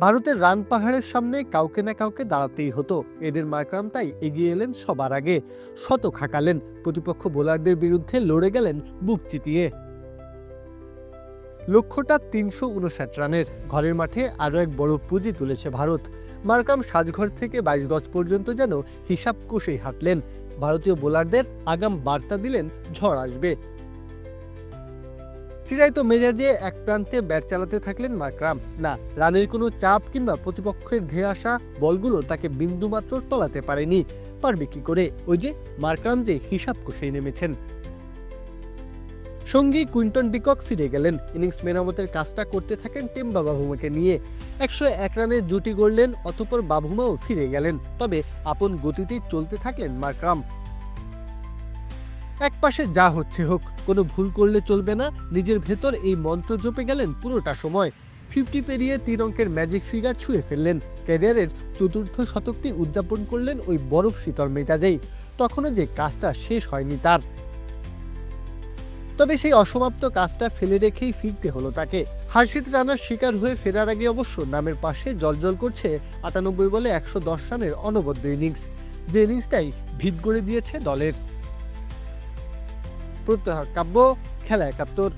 ভারতের রান পাহাড়ের সামনে কাউকে না কাউকে দাঁড়াতেই হতো। এডেন মার্করাম তাই এগিয়ে এলেন সবার আগে। শত খাকালেন। প্রতিপক্ষ বোলারদের বিরুদ্ধে লড়ে গেলেন বুক চিতিয়ে। লক্ষ্যটা তিনশো উনষাট রানের। ঘরের মাঠে আরও এক বড় পুঁজি তুলেছে ভারত। মার্কাম সাজঘর থেকে বাইশ গজ পর্যন্ত যেন হিসাব কষেই হাঁটলেন। ভারতীয় বোলারদের আগাম বার্তা দিলেন ঝড় আসবে। চিরায়ত মেজাজে এক প্রান্তে ব্যাট চালাতে থাকলেন মার্করাম না, রানের কোনো চাপ কিংবা প্রতিপক্ষের ধেয়ে আসা বলগুলো তাকে বিন্দুমাত্র টলাতে পারেনি। পারবে কি করে? ওই যে মার্করাম যে হিসাব কষেই নেমেছেন। সঙ্গী কুইন্টন ডিকক ফিরে গেলেন। ইনিংস মেরামতের কাজটা করতে থাকেন টেম্বা বাবুমাকে নিয়ে। একশো এক রানের জুটি গড়লেন, অতপর বাবুমাও ফিরে গেলেন। তবে আপন গতিতেই চলতে থাকলেন মার্করাম এক পাশে যা হচ্ছে হোক, কোনো ভুল করলে চলবে না, নিজের ভেতর এই মন্ত্র জপে গেলেন পুরোটা সময়। ফিফটি পেরিয়ে তিন অঙ্কের ম্যাজিক ফিগার ছুঁয়ে ফেললেন। ক্যারিয়ারের চতুর্থ শতকটি উদযাপন করলেন ওই বরফ শীতল মেজাজেই। তখনও যে কাজটা শেষ হয়নি তার। তবে সেই অসমাপ্ত কাজটা ফেলে রেখেই ফিরতে হলো তাকে। হার্ষিত রানার শিকার হয়ে ফেরার আগে অবশ্য নামের পাশে জলজল করছে আটানব্বই বলে একশো দশ রানের অনবদ্য ইনিংস। যে ইনিংসটাই ভিত গড়ে দিয়েছে দলের। প্রত্যহ কাব্য খেলায় একাত্তর।